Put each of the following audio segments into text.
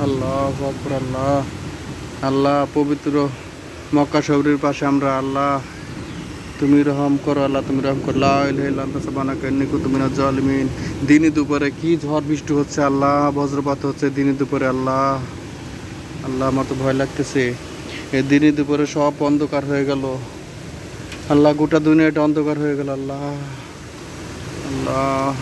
আল্লাহ আল্লাহ। আল্লাহ, পবিত্র মক্কা শহরের পাশে আমরা আল্লাহ। তুমি রহম করো, আল্লাহ তুমি রহম করো। লা ইলাহা ইল্লা আনতা সুবহানাকা ইন্নী কুনতু মিনাজ দিনে দুপুরে কি ঝড় বৃষ্টি হচ্ছে, আল্লাহ? বজ্রপাত হচ্ছে দিনে দুপুরে, আল্লাহ। আল্লাহ, আমার তো ভয় লাগতেছে। এই দিনে দুপুরে সব অন্ধকার হয়ে গেল। আল্লাহ, গোটা দুনিয়াটা অন্ধকার হয়ে গেল, আল্লাহ। আল্লাহ।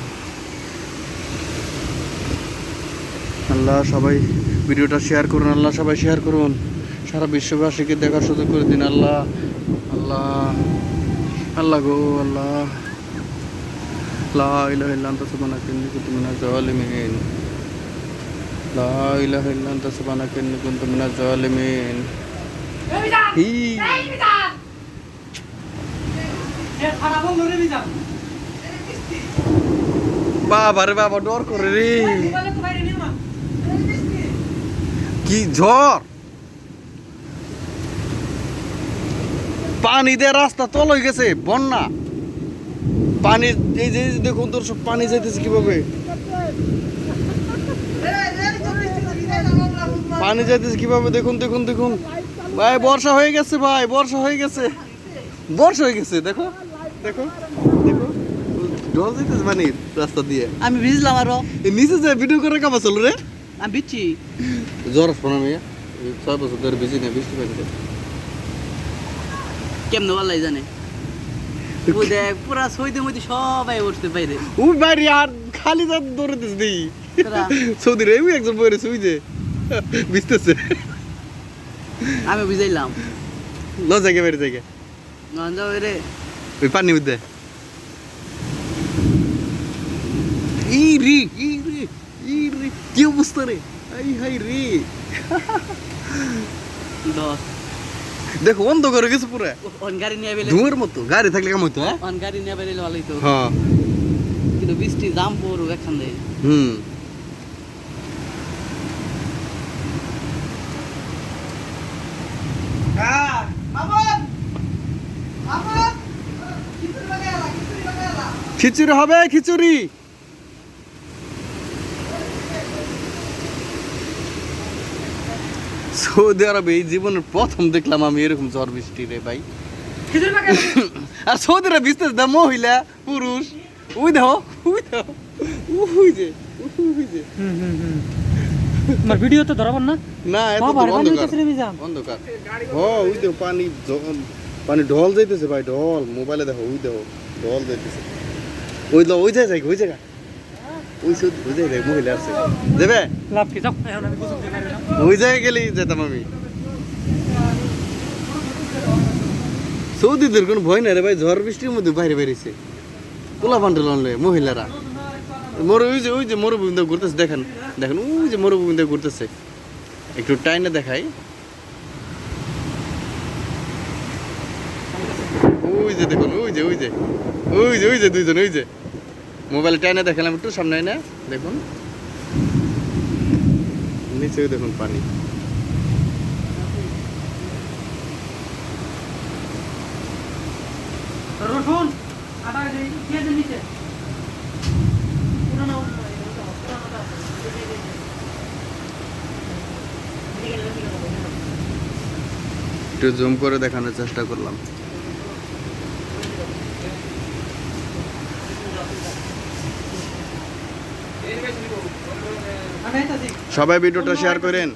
আল্লাহ, সবাই ভিডিওটা শেয়ার করুন আল্লাহ সবাই শেয়ার করুন। সারা বিশ্ববাসীকে দেখার সুযোগ করে দিন আল্লাহ আল্লাহ আল্লাহ গো আল্লাহ। লা ইলাহা ইল্লা আনতা সুবহানাকা ইন্নী কুনতু মিনাজ জালিমিন লা ইলাহা ইল্লা আনতা সুবহানাকা ইন্নী কুনতু মিনাজ জালিমিন হি বাবা রে বাবা ডর করে রে। কি ঝড়? পানি দিয়ে রাস্তা তল হয়ে গেছে বন্যা। পানি এই যে দেখুন তোর সব পানি যাইতেছে কীভাবে? পানি যাইতেছে কীভাবে? দেখুন দেখুন দেখুন। ভাই বর্ষা হয়ে গেছে ভাই বর্ষা হয়ে গেছে। বর্ষা হয়ে গেছে দেখো দেখো দেখো। জল যাইতেছে পানির রাস্তা দিয়ে। আমি ভিজলাম আরও। নিচে যে ভিডিও করে কামা চলো রে। আমি ভিজছি জ্বর আসব না মেয়ে? ছয় বছর ধরে বেশি না বৃষ্টি পাইছে কেমনে ভাল্লাই জানে? ও দেখ পুরা সইতে মধ্যে সবাই উঠতে বাইরে ওই বাইরে আর খালি যা দৌড়াতেছ নেই তোরা? সৌদি রে একজন বইরে শুই যে বিস্তেছে আমি বুঝাইলাম। ল জায়গা বাইরে জায়গা। গঞ্জাও রে। ওই পানি মধ্যে ই রে ই রে ই রে কি অবস্থা রে আই হাই রে দেখো গেছে পুরা অন গাড়ি নিয়ে বেলে ধুয়ের মতো গাড়ি থাকলে কেমন হইতো হ্যাঁ অন গাড়ি নিয়ে বেলে ভালোই তো হ্যাঁ কিন্তু বৃষ্টি জাম পড়ু এখান দিয়ে হুম খিচুড়ি হবে খিচুড়ি সৌদি আরবে এই জীবনের প্রথম দেখলাম আমি এরকম ঝড় বৃষ্টি রে ভাই। আর সৌদি আরব বিস্তার দা মহিলা পুরুষ। উই দেখো উই দেখো। উই যে উই যে। আমার ভিডিও তো ধরাবার না? না এত অন্ধকার অন্ধকার। ও ওই দেখো পানি পানি ঢল যাইতেছে ভাই ঢল। মোবাইলে দেখো ওই দেখো ঢল যাইতেছে। ওই ল ওই জায়গায় ওই জায়গা ওই সৌদি ওই মহিলা আছে দেবে? লাভ কি? ওই জায়গায় গেলেই যেতাম আমি। সৌদিদের কোনো ভয় নাই রে ভাই ঝড় বৃষ্টির মধ্যে বাইরে বেরিয়েছে। পোলা পান্ডল আনলে মহিলারা। মরু ওই যে ওই যে মরুভূমিতে ঘুরতেছে দেখেন দেখেন ওই যে মরুভূমিতে ঘুরতেছে। একটু টাইনে দেখাই। ওই যে দেখুন ওই যে ওই যে ওই যে ওই যে দুইজন ওই যে। মোবাইলে টাইনে দেখালাম একটু সামনে না দেখুন। নিচেও দেখুন পানি। রসুন আটা পেঁয়াজের নিচে। পুরানো একটু জুম করে দেখানোর চেষ্টা করলাম আমি আইতাছি সবাই ভিডিওটা শেয়ার করেন।